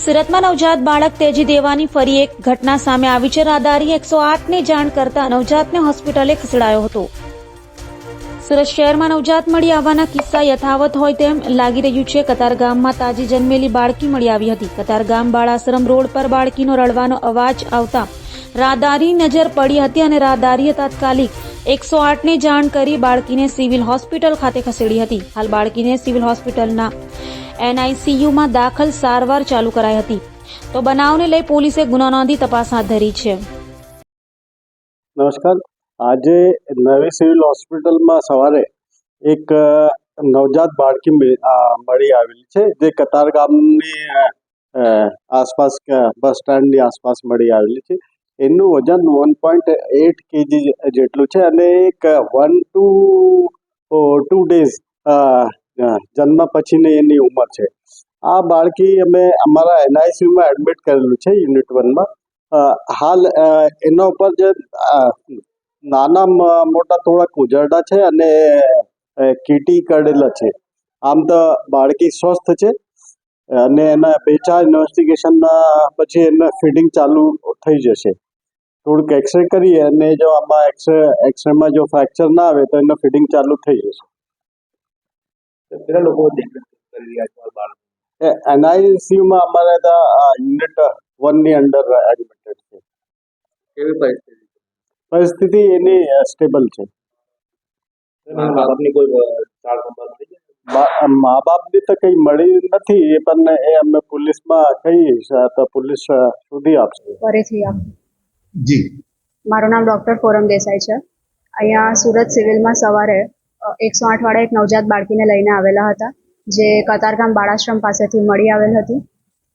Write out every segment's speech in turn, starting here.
સુરતમાં નવજાત બાળક તેજી દેવાની ફરી એક ઘટના સામે આવી છે. રાહદારી એકસો આઠને જાણ કરતા નવજાતને હોસ્પિટલે ખસેડાયો હતો. સુરત શહેરમાં નવજાત મળી આવવાના કિસ્સા યથાવત હોય તેમ લાગી રહ્યું છે. કતારગામમાં તાજી જન્મેલી બાળકી મળી આવી હતી. કતારગામ બાળાશ્રમ રોડ પર બાળકીનો રડવાનો અવાજ આવતા રાહદારી નજર પડી હતી અને રાહદારીએ તાત્કાલિક એકસો આઠને જાણ કરી બાળકીને સિવિલ હોસ્પિટલ ખાતે ખસેડી હતી. હાલ બાળકીને સિવિલ હોસ્પિટલના એનઆઈસીયુમાં દાખલ સારવાર ચાલુ કરાઈ હતી. તો બનાવને લઈ પોલીસે ગુનો નોંધી તપાસ હાથ ધરી છે. નમસ્કાર. આજે નવી સિવિલ હોસ્પિટલમાં સવારે એક નવજાત બાળકી મળી આવેલી છે. જે કતાર ગામની આસપાસ બસ સ્ટેન્ડની આસપાસ મળી આવેલી છે. એનું વજન વન પોઈન્ટ એટ કેજી જેટલું છે અને એક વન ટુ ટુ ડેઝ જન્મ પછીની એની ઉંમર છે. આ બાળકી અમે અમારા એનઆઈસીયુમાં એડમિટ કરેલું છે, યુનિટ વનમાં. હાલ એના ઉપર જે નાના મોટા થોડાક ઉજરડા છે અને કીટી કરેલા છે. આમ તો બાળકી સ્વસ્થ છે અને એના બે ચાર ઇન્વેસ્ટિગેશનના પછી એને ફીડિંગ ચાલુ થઈ જશે. થોડુંક એક્સરે કરીએ અને જો આમાં એક્સરે, એક્સરેમાં જો ફ્રેક્ચર ના આવે તો એનું ફીડિંગ ચાલુ થઈ જશે. કેટલા લોકો દેખરેખ કરી રહ્યા છે એનઆઈસીયુમાં અમારે ત્યાં યુનિટ વનની અંડર એડમિટેડ છે કેવી પરિસ્થિતિ પરિસ્થિતિ એની સ્ટેબલ છે મા બાપની કોઈ મા બાપની તો કંઈ મળી નથી એ પણ એ અમે પોલીસમાં કહીએ છે તો પોલીસ સુધી આપશે ફરીથી આપ જી મારું નામ ડૉક્ટર ફોરમ દેસાઈ છે અહીંયા સુરત સિવિલમાં સવારે એકસો આઠ વાળા એક નવજાત બાળકીને લઈને આવેલા હતા જે કતારગામ બાળાશ્રમ પાસેથી મળી આવેલ હતી.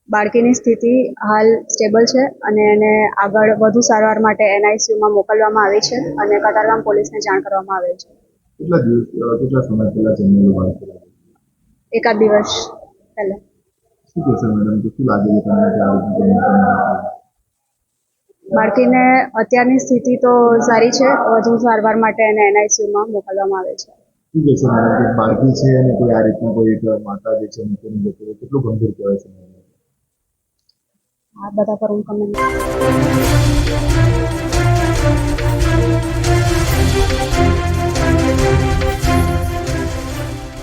બાળકીની સ્થિતિ હાલ સ્ટેબલ છે અને એને આગળ વધુ સારવાર માટે એનઆઈસીયુમાં મોકલવામાં આવી છે અને કતારગામ પોલીસને જાણ કરવામાં આવેલ છે. કેટલા દિવસ કેટલા સમય પહેલા જન્મેલું બાળક? એકાદ દિવસ પહેલાં. શું કહેશો મેડમ કે લાગે છે તમને કે આ રીતનું કંઈ ઘટના ઘટી? બાળકીને અત્યારની સ્થિતિ તો સારી છે. વધુ સારવાર માટે એને એનઆઈસીયુમાં મોકલવામાં આવે છે. બાળકી છે અને કોઈ આ રીતનું કોઈ માતા જે છે કેટલું ગંભીર કહેવાય છે આ બધા પર હું કમેન્ટ.